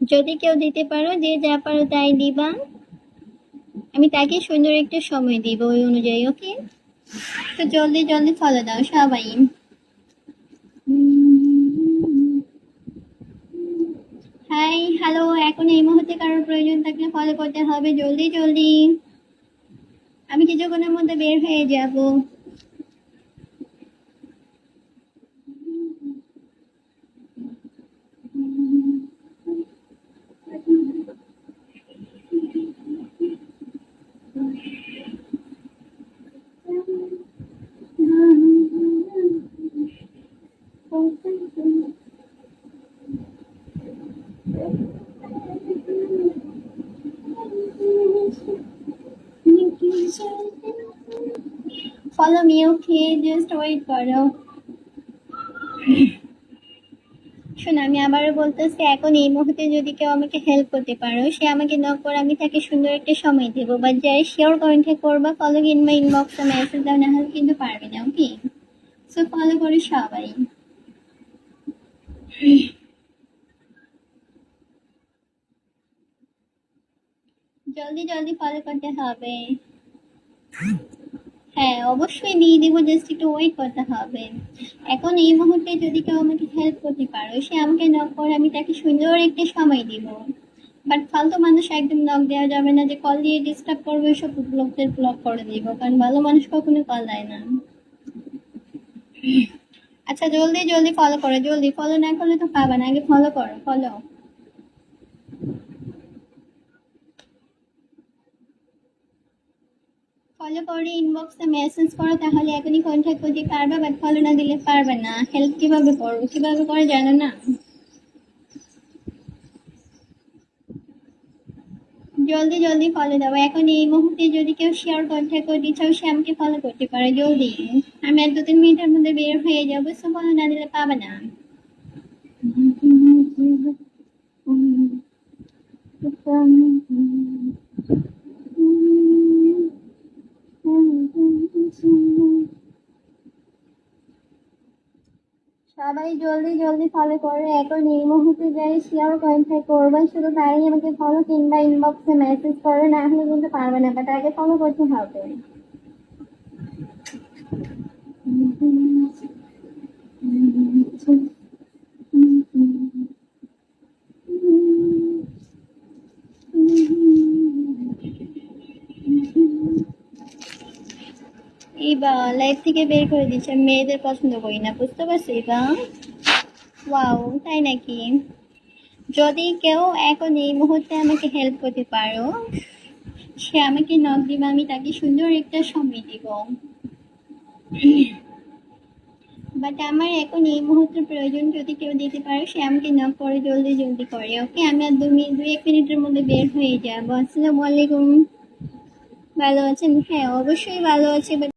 যদি কেউ দিতে পারো, যে যা পারো তাই দিবা। আমি তাকে সুন্দর একটা সময় দিব ওই অনুযায়ী, ওকে? তো জলদি জলদি ফলো দাও, সবাই। হাই, হ্যালো, এখন এই মুহূর্তে কারোর প্রয়োজন থাকলে ফলো করতে হবে। জলদি জলদি। আমি কিছুক্ষণের মধ্যে বের হয়ে যাব। Follow me okay just wait করো শোনো, আমি আবারও বলতেছি, এখন এই মুহূর্তে যদি কেউ আমাকে হেল্প করতে পারো, সে আমাকে নক করে আমি তাকে সুন্দর একটা সময় দেবো। বা যাই শিওর কমেন্টে করবা ফলো কিংবা ইনবক্সে মেসেজ দাও, না হলে কিন্তু পারবে না ওকে সো ফলো করে সবাই। জলদি জলদি ফলো করতে হবে। হ্যাঁ অবশ্যই দিয়ে দেবো জাস্ট একটু ওয়েট করতে হবে। এখন এই মুহূর্তে যদি কেউ আমাকে হেল্প করতে পারো, সে আমাকে নক করে, আমি তাকে সুন্দর একটা সময় দিব। বাট ফালতু মানুষ একদম নক দেওয়া যাবে না, যে কল দিয়ে ডিস্টার্ব করবে, সব লোকদের ব্লক করে দিব, কারণ ভালো মানুষ কখনো কল দেয় না। আচ্ছা জলদি জলদি ফলো করো, জলদি। ফলো না করলে তো পাবে না, আগে ফলো করো ফলো ফলো করে ইনবক্সে মেসেজ করো তাহলে এখনই কন্ট্যাক্ট করতে পারবে বাট ফলো না দিলে পারবে না। হেল্প কীভাবে করব? কীভাবে করে জানো না? জলদি জলদি ফলো দাও। এখন এই মুহূর্তে যদি কেউ শেয়ার কন্ট্যাক্ট করতে চাও সে আমাকে ফলো করতে পারে। জলদি। আমি এক দু তিন মিনিটের মধ্যে বের হয়ে যাব। সো ফলো না দিলে পাবে না। সবাই জলদি জলদি ফলো করে। এখন এই মুহূর্তে যাই শেয়ার কয়েনটা করবে শুধু তাই আমাকে ফলো কিংবা ইনবক্সে মেসেজ করে, না হলে কিন্তু পারবে না। বাট আগে ফলো করতে হবে। এই বা লাইফ থেকে বের করে দিচ্ছে মেয়েদের পছন্দ করি না, বুঝতে পারছি ওয়াও তাই নাকি? যদি কেউ এখন এই মুহূর্তে আমাকে হেল্প করতে পারো, সে আমাকে নক দিবে, আমি তাকে সুন্দর একটা সময় দিব। বাট আমার এখন এই মুহূর্তে প্রয়োজন, যদি কেউ দিতে পারো, সে আমাকে নক করে, জলদি জলদি করে ওকে আমি আর দু মিনিট দুই এক মিনিটের মধ্যে বের হয়ে যাব। আসসালামু আলাইকুম। ভালো আছেন? হ্যাঁ অবশ্যই ভালো আছে